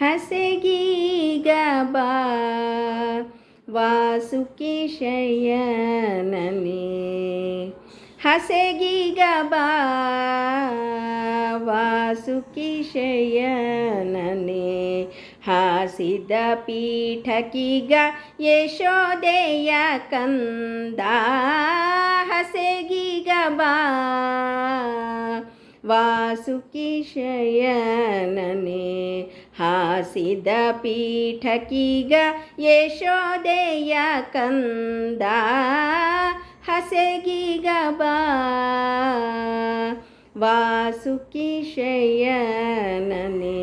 ಹಸೆಗೀಗ ಬಾ ವಾಸುಕಿ ಶಯನನೆ ಹಸೆಗೀಗ ಬಾ ವಾಸುಕಿ ಶಯನನೆ ಹಾಸಿದ ಪೀಠಕೀಗ ಯಶೋದೆಯ ಕಂದ, ಹಸೆಗೀಗ ಬಾ ವಾಸುಕಿ ಶಯನನೆ ಹಾಸಿದ ಪೀಠಕೀಗ ಯಶೋದೆಯ ಕಂದ ಹಸೆಗೀಗ ಬಾ. ವಾಸುಕಿ ಶಯನನೆ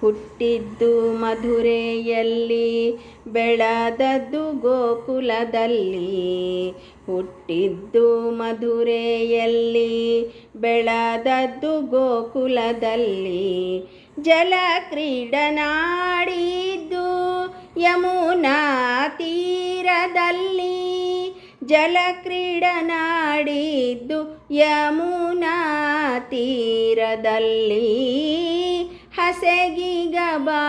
ಹುಟ್ಟಿದ್ದು ಮಧುರೆಯಲ್ಲಿ, ಬೆಳೆದದ್ದು ಗೋಕುಲದಲ್ಲಿ. ಹುಟ್ಟಿದ್ದು ಮಧುರೆಯಲ್ಲಿ, ಬೆಳೆದದ್ದು ಗೋಕುಲದಲ್ಲಿ. ಜಲ ಕ್ರೀಡನಾಡಿದ್ದು ಯಮುನಾ ತೀರದಲ್ಲಿ. ಜಲ ಕ್ರೀಡನಾಡಿದ್ದು ಯಮುನಾ ತೀರದಲ್ಲಿ. ಹಸೆಗೀಗ ಬಾ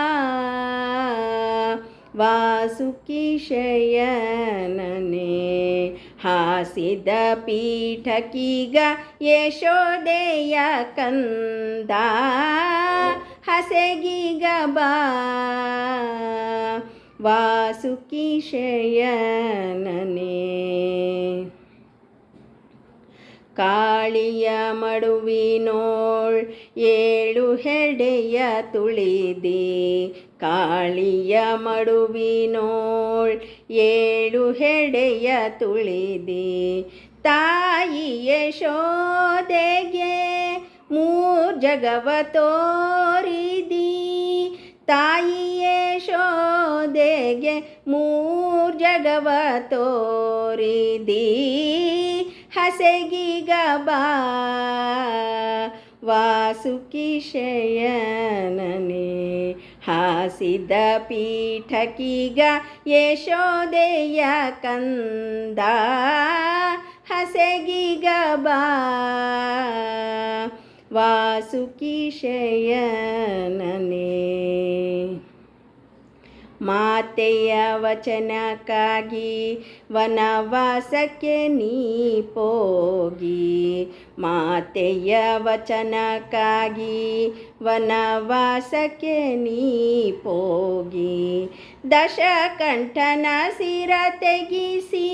ವಾಸುಕಿ ಶಯನನೆ ಹಾಸಿದ ಪೀಠಕೀಗ ಯಶೋದೆಯ ಕಂದ. ಹಸೆಗೀಗ ಬಾ ವಾಸುಕಿ ಶಯನನೆ ಕಾಳಿಯ ಮಡುವಿನೋಳ್ ಏಳು ಹೆಡೆಯ ತುಳಿದಿ. ಕಾಳಿಯ ಮಡುವಿನೋಳ್ ಏಳು ಹೆಡೆಯ ತುಳಿದಿ. ತಾಯಿ ಯಶೋದೆಗೆ ಮೂರ್ ಜಗವ ತೋರಿದಿ. ತಾಯಿ ಶೋದೆಗೆ ಮೂರ್ ಜಗವ ತೋರಿದಿ. ಹಸೆಗೀಗ ಬಾ ವಾಸುಕಿ ಶಯನನೆ ಹಾಸಿದ ಪೀಠಕೀಗ ಯಶೋದೆಯ ಕಂದ ಹಸೆಗೀಗ ಬಾ ವಾಸುಕಿ ಮಾತೆಯ ವಚನಕ್ಕಾಗಿ ವನವಾಸಕ್ಕೆ ನೀ ಪೋಗಿ. ಮಾತೆಯ ವಚನಕ್ಕಾಗಿ ವನವಾಸಕ್ಕೆ ನೀ ಪೋಗಿ. ದಶಕಂಠನ ಸಿರ ತೆಗಿಸಿ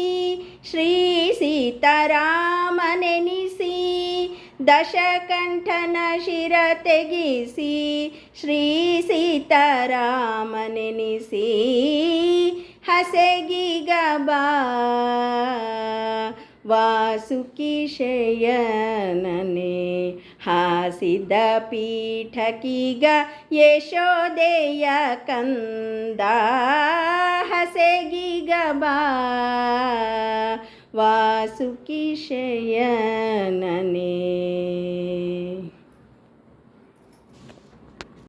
ಶ್ರೀ ಸೀತಾರಾಮನೆನಿಸಿ ದಶಕಂಠನ ಶಿರ ತೆಗಿಸಿ ಶ್ರೀ ಸೀತಾರಾಮನೆನಿಸಿ ಹಸೆಗೀಗ ಬಾ ವಾಸುಕಿ ಶಯನನೆ ಹಾಸಿದ ಪೀಠಕೀಗ ಯಶೋದೆಯ ಕಂದ ಹಸೆಗೀಗ वासुकी शयनने।